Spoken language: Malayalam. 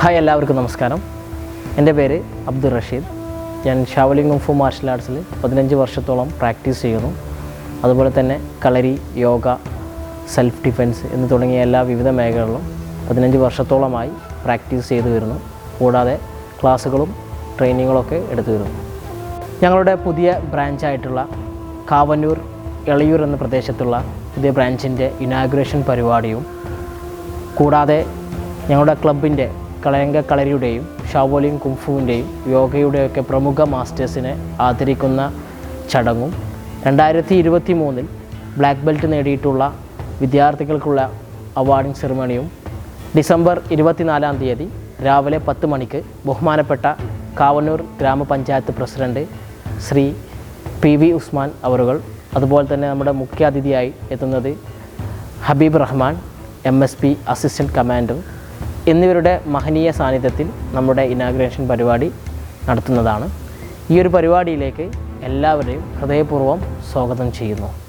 ഹായ് എല്ലാവർക്കും നമസ്കാരം. എന്റെ പേര് അബ്ദുൾ റഷീദ്. ഞാൻ ഷാവലിംഗ് കുംഫു മാർഷൽ ആർട്സിൽ പതിനഞ്ച് വർഷത്തോളം പ്രാക്ടീസ് ചെയ്യുന്നു. അതുപോലെ തന്നെ കളരി യോഗ സെൽഫ് ഡിഫെൻസ് എന്ന് തുടങ്ങിയ എല്ലാ വിവിധ മേഖലകളിലും പതിനഞ്ച് വർഷത്തോളമായി പ്രാക്ടീസ് ചെയ്തു വരുന്നു. കൂടാതെ ക്ലാസ്സുകളും ട്രെയിനിങ്ങുകളൊക്കെ എടുത്തു വരുന്നു. ഞങ്ങളുടെ പുതിയ ബ്രാഞ്ചായിട്ടുള്ള കാവന്നൂർ എളയൂർ എന്ന പ്രദേശത്തുള്ള പുതിയ ബ്രാഞ്ചിന്റെ ഇനാഗുറേഷൻ പരിപാടിയും കൂടാതെ ഞങ്ങളുടെ ക്ലബിന്റെ കളയങ്ക കളരിയുടെയും ഷാവോലിൻ കുംഫുവിന്റെയും യോഗയുടെയൊക്കെ പ്രമുഖ മാസ്റ്റേഴ്സിനെ ആദരിക്കുന്ന ചടങ്ങും രണ്ടായിരത്തി ഇരുപത്തി മൂന്നിൽ ബ്ലാക്ക് ബെൽറ്റ് നേടിയിട്ടുള്ള വിദ്യാർത്ഥികൾക്കുള്ള അവാർഡിംഗ് സെറിമണിയും ഡിസംബർ ഇരുപത്തിനാലാം തീയതി രാവിലെ പത്ത് മണിക്ക് ബഹുമാനപ്പെട്ട കാവന്നൂർ ഗ്രാമപഞ്ചായത്ത് president Shri P V Usman അവറുകൾ അതുപോലെ തന്നെ നമ്മുടെ മുഖ്യാതിഥിയായി എത്തുന്നത് Habeeb Rahman M S P assistant commander എന്നിവരുടെ മഹനീയ സാന്നിധ്യത്തിൽ നമ്മുടെ ഇനാഗ്രേഷൻ പരിപാടി നടത്തുന്നതാണ്. ഈ ഒരു പരിപാടിയിലേക്ക് എല്ലാവരെയും ഹൃദയപൂർവം സ്വാഗതം ചെയ്യുന്നു.